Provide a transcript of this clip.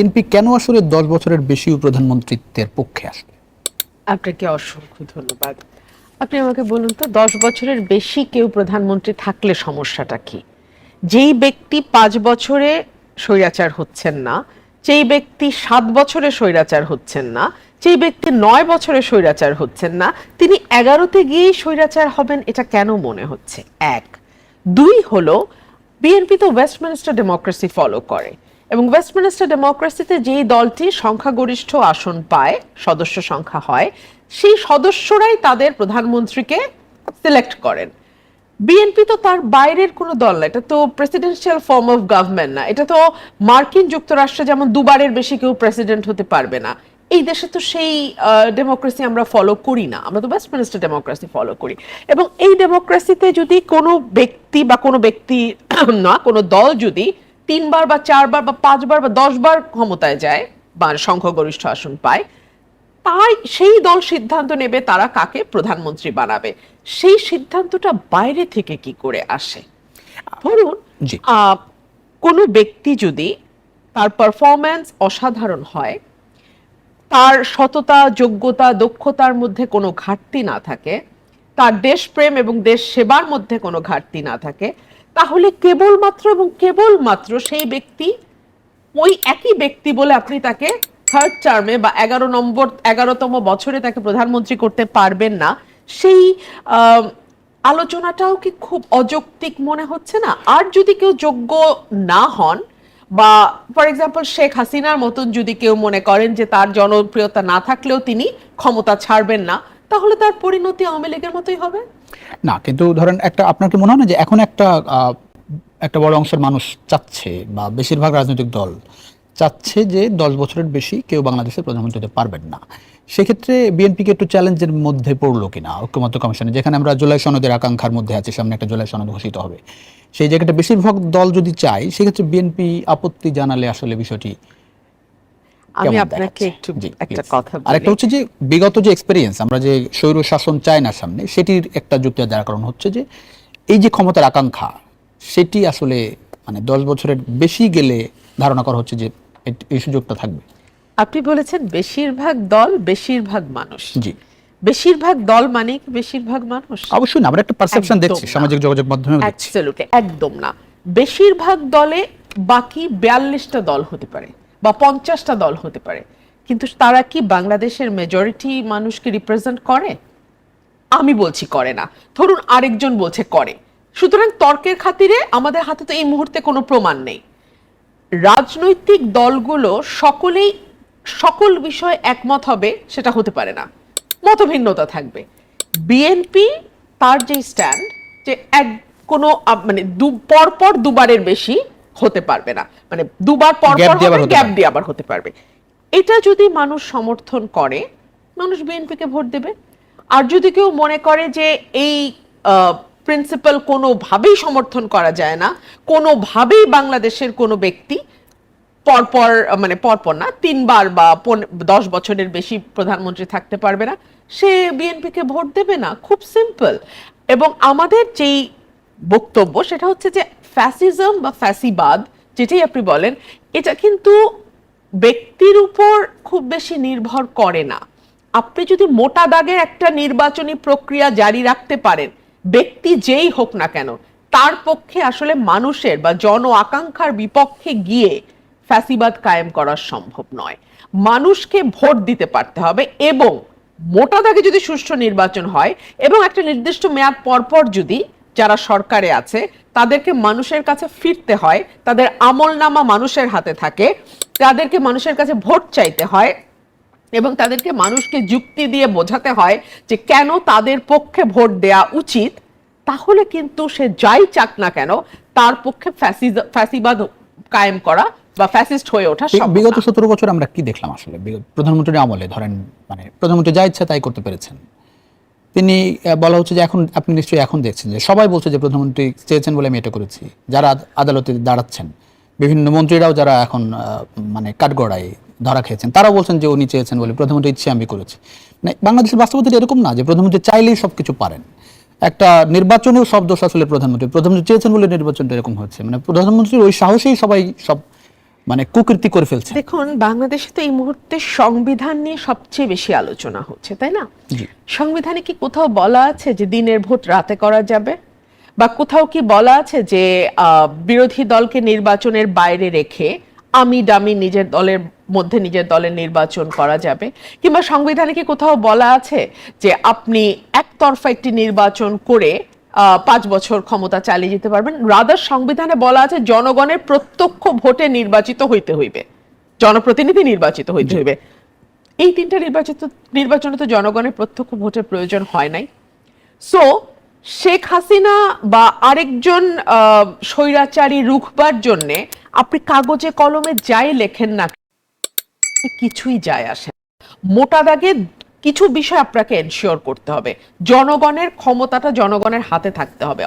BNP কেন আসলে দশ বছরের বেশি প্রধানমন্ত্রিত্বের পক্ষে আসবে? আপনাকে অসংখ্য ধন্যবাদ। আপনি আমাকে বলুন তো, দশ বছরের বেশি কেউ প্রধানমন্ত্রী থাকলে সমস্যাটা কি? যেই ব্যক্তি পাঁচ বছরে স্বৈরাচার হচ্ছেন না, যেই ব্যক্তি সাত বছরে স্বৈরাচার হচ্ছেন না, যেই ব্যক্তি নয় বছরে স্বৈরাচার হচ্ছেন না, তিনি এগারোতে গিয়েই স্বৈরাচার হবেন, এটা কেন মনে হচ্ছে? এক। দুই হলো, বিএনপি তো ওয়েস্টমিনিস্টার ডেমোক্রেসি ফলো করে। এবং ওয়েস্টমিনিস্টার ডেমোক্রেসিতে যেই দলটি সংখ্যাগরিষ্ঠ আসন পায়, সদস্য সংখ্যা হয়, সেই সদস্যরাই তাদের প্রধানমন্ত্রীকে সিলেক্ট করেন। বিএনপি তো তার বাইরের কোনো দল না, এটা তো প্রেসিডেন্সিয়াল ফর্ম অফ গভর্নমেন্ট না। এটা তো মার্কিন যুক্তরাষ্ট্রে যেমন দুবারের বেশি কেউ প্রেসিডেন্ট হতে পারবে না। এই দেশে তো সেই ডেমোক্রেসি আমরা ফলো করি না। আমরা তো ওয়েস্টমিনিস্টার ডেমোক্রেসি ফলো করি। এবং এই ডেমোক্রেসিতে যদি কোনো ব্যক্তি বা কোনো ব্যক্তি, না, কোনো দল যদি তিনবার বা চারবার বা পাঁচবার বা দশবার ক্ষমতায় যায় বা সংখ্যাগরিষ্ঠ আসন পায় তাই সেই দল সিদ্ধান্ত নেবে তারা কাকে প্রধানমন্ত্রী বানাবে। সেই সিদ্ধান্তটা বাইরে থেকে কি করে আসে? ধরুন আহ, কোনো ব্যক্তি যদি তার পারফরম্যান্স অসাধারণ হয় তার সততা যোগ্যতা দক্ষতার মধ্যে কোনো ঘাটতি না থাকে তার দেশপ্রেম এবং দেশ সেবার মধ্যে কোনো ঘাটতি না থাকে তাহলে কেবলমাত্র এবং কেবলমাত্র সেই ব্যক্তি? ওই একই ব্যক্তি বলে আপনি তাকে থার্ড টার্মে বা এগারো নম্বর, এগারোতম বছরে তাকে প্রধানমন্ত্রী করতে পারবেন না। সেই আলোচনাটাও কি খুব অযৌক্তিক মনে হচ্ছে না? আর যদি কেউ যোগ্য না হন বা ফর এক্সাম্পল শেখ হাসিনার মতন যদি কেউ মনে করেন যে তার জনপ্রিয়তা না থাকলেও তিনি ক্ষমতা ছাড়বেন না, তাহলে তার পরিণতি আওয়ামী লীগের মতোই হবে? না, কিন্তু ধরেন একটা, আপনার কি মনে হয় না যে এখন একটা একটা বড় অংশের মানুষ চাচ্ছে বা বেশিরভাগ রাজনৈতিক দল চাচ্ছে যে দশ বছরের বেশি কেউ বাংলাদেশের প্রধানমন্ত্রী হতে পারবেন না? সেক্ষেত্রে বিএনপিকে একটু চ্যালেঞ্জের মধ্যে পড়ল কিনা ঐক্যমত্য কমিশনে? যেখানে আমরা জুলাই সনদের আকাঙ্ক্ষার মধ্যে আছি, সামনে একটা জুলাই সনদ ঘোষিত হবে। সেই জায়গাটা বেশিরভাগ দল যদি চায়, সেক্ষেত্রে বিএনপি আপত্তি জানালে আসলে বিষয়টি আমি আপনাকে একটু একটা। কথা আরেকটা হচ্ছে যে বিগত যে এক্সপেরিয়েন্স আমরা যে স্বৈর শাসন চাই না সামনে সেটির একটা যুক্তি দেওয়ার কারণ হচ্ছে যে এই যে ক্ষমতার আকাঙ্ক্ষা সেটি আসলে মানে দশ বছরের বেশি গেলে ধারণা করা হচ্ছে যে এই সুযোগটা থাকবে। আপনি বলেছেন বেশিরভাগ দল বেশিরভাগ মানুষ। জি। বেশিরভাগ দল মানে কি বেশিরভাগ মানুষ? অবশ্যই না আমরা একটা পারসেপশন দেখছি সামাজিক যোগাযোগ মাধ্যমে একদম না। বেশিরভাগ দলে বাকি বিয়াল্লিশটা দল হতে পারে। বা পঞ্চাশটা দল হতে পারে। কিন্তু তারা কি বাংলাদেশের মেজরিটি মানুষকে রিপ্রেজেন্ট করে? আমি বলছি করে না। ধরুন আরেকজন বলছে করে। সুতরাং তর্কের খাতিরে আমাদের হাতে তো এই মুহূর্তে কোনো প্রমাণ নেই। রাজনৈতিক দলগুলো সকলেই, সকল বিষয়ে একমত হবে, সেটা হতে পারে না। মতভিন্নতা থাকবে। বিএনপি তার যে স্ট্যান্ড যে এক, কোনো মানে দু পর পর দুবারের বেশি হতে পারবে না। মানে দুবার পর পর গ্যাপ দিয়ে আবার হতে পারবে। এটা যদি মানুষ সমর্থন করে মানুষ বিএনপিকে ভোট দেবে। আর যদি কেউ মনে করে যে এই প্রিন্সিপাল কোনোভাবেই সমর্থন করা যায় না কোনোভাবেই বাংলাদেশের কোনো ব্যক্তি পরপর মানে পরপর না তিনবার বা দশ বছরের বেশি প্রধানমন্ত্রী থাকতে পারবে না সে বিএনপিকে ভোট দেবে না। খুব সিম্পল এবং আমাদের যেই বক্তব্য সেটা হচ্ছে যে ফ্যাসিজম বা ফ্যাসিবাদ, যেটাই আপনি বলেন, এটা কিন্তু ব্যক্তির উপর খুব বেশি নির্ভর করে না। আপনি যদি মোটা দাগের একটা নির্বাচনী প্রক্রিয়া জারি রাখতে পারেন, ব্যক্তি যেই হোক না কেন, তার পক্ষে আসলে মানুষের বা জন আকাঙ্ক্ষার বিপক্ষে গিয়ে ফ্যাসিবাদ কায়েম করা সম্ভব নয়। মানুষকে ভোট দিতে পারতে হবে এবং মোটা দাগে যদি সুষ্ঠু নির্বাচন হয় এবং একটা নির্দিষ্ট মেয়াদ পরপর যদি যারা সরকারে আছে তাদেরকে মানুষের কাছে ফিরতে হয় তাদের আমলনামা মানুষের হাতে থাকে তাদেরকে মানুষের কাছে ভোট চাইতে হয় এবং তাদেরকে মানুষকে যুক্তি দিয়ে বোঝাতে হয় যে কেন তাদের পক্ষে ভোট দেয়া উচিত তাহলে কিন্তু সে যাই চাক না কেন তার পক্ষে ফ্যাসিবাদ কায়েম করা বা ফ্যাসিস্ট হয়ে ওঠা বিগত সতেরো বছর আমরা কি দেখলাম আসলে? প্রধানমন্ত্রীর আমলে ধরেন মানে প্রধানমন্ত্রী যা ইচ্ছা তাই করতে পেরেছেন। তিনি বলা হচ্ছে যে এখন আপনি নিশ্চয়ই এখন দেখছেন যে সবাই বলছে যে প্রধানমন্ত্রী চেয়েছেন বলে আমি এটা করেছি। যারা আদালতে দাঁড়াচ্ছেন, বিভিন্ন মন্ত্রীরাও যারা এখন মানে কাঠগড়ায় ধরা খেয়েছেন, তারাও বলছেন যে উনি চেয়েছেন বলে প্রধানমন্ত্রী ইচ্ছে আমি করেছি। মানে বাংলাদেশের বাস্তবতা এরকম না যে প্রধানমন্ত্রী চাইলেই সবকিছু পারেন। একটা নির্বাচনেও সব দোষ আসলে প্রধানমন্ত্রী প্রধানমন্ত্রী চেয়েছেন বলে নির্বাচনটা এরকম হচ্ছে। মানে প্রধানমন্ত্রীর ওই সাহসেই সবাই সব মানে কুকীর্তি করে ফেলছেন দেখুন বাংলাদেশে তো এই মুহূর্তে সংবিধান নিয়ে সবচেয়ে বেশি আলোচনা হচ্ছে তাই না? সংবিধানে কি কোথাও বলা আছে যে দিনের ভোট রাতে করা যাবে? বা কোথাও কি বলা আছে যে আহ, বিরোধী দলকে নির্বাচনের বাইরে রেখে আমি ডামি নিজের দলের মধ্যে নিজের দলের নির্বাচন করা যাবে? কিংবা সংবিধানে কি কোথাও বলা আছে যে আপনি একতরফা একটি নির্বাচন করে পাঁচ বছর ক্ষমতা চালিয়ে যেতে পারবেন। রাদার সংবিধানে বলা আছে জনগণের প্রত্যক্ষ ভোটে নির্বাচিত হইতে হইবে। জনপ্রতিনিধি নির্বাচিত হইতে হইবে। এই তিনটা নির্বাচিত নির্বাচনে তো জনগণের প্রত্যক্ষ ভোটের প্রয়োজন হয় নাই। সো শেখ হাসিনা বা আরেকজন আহ, স্বৈরাচারী রুখবার জন্যে আপনি কাগজে কলমে যাই লেখেন না কিছুই যায় আসে মোটা দাগে কিছু বিষয় আপনাকে এনশিওর করতে হবে। জনগণের ক্ষমতাটা জনগণের হাতে থাকতে হবে।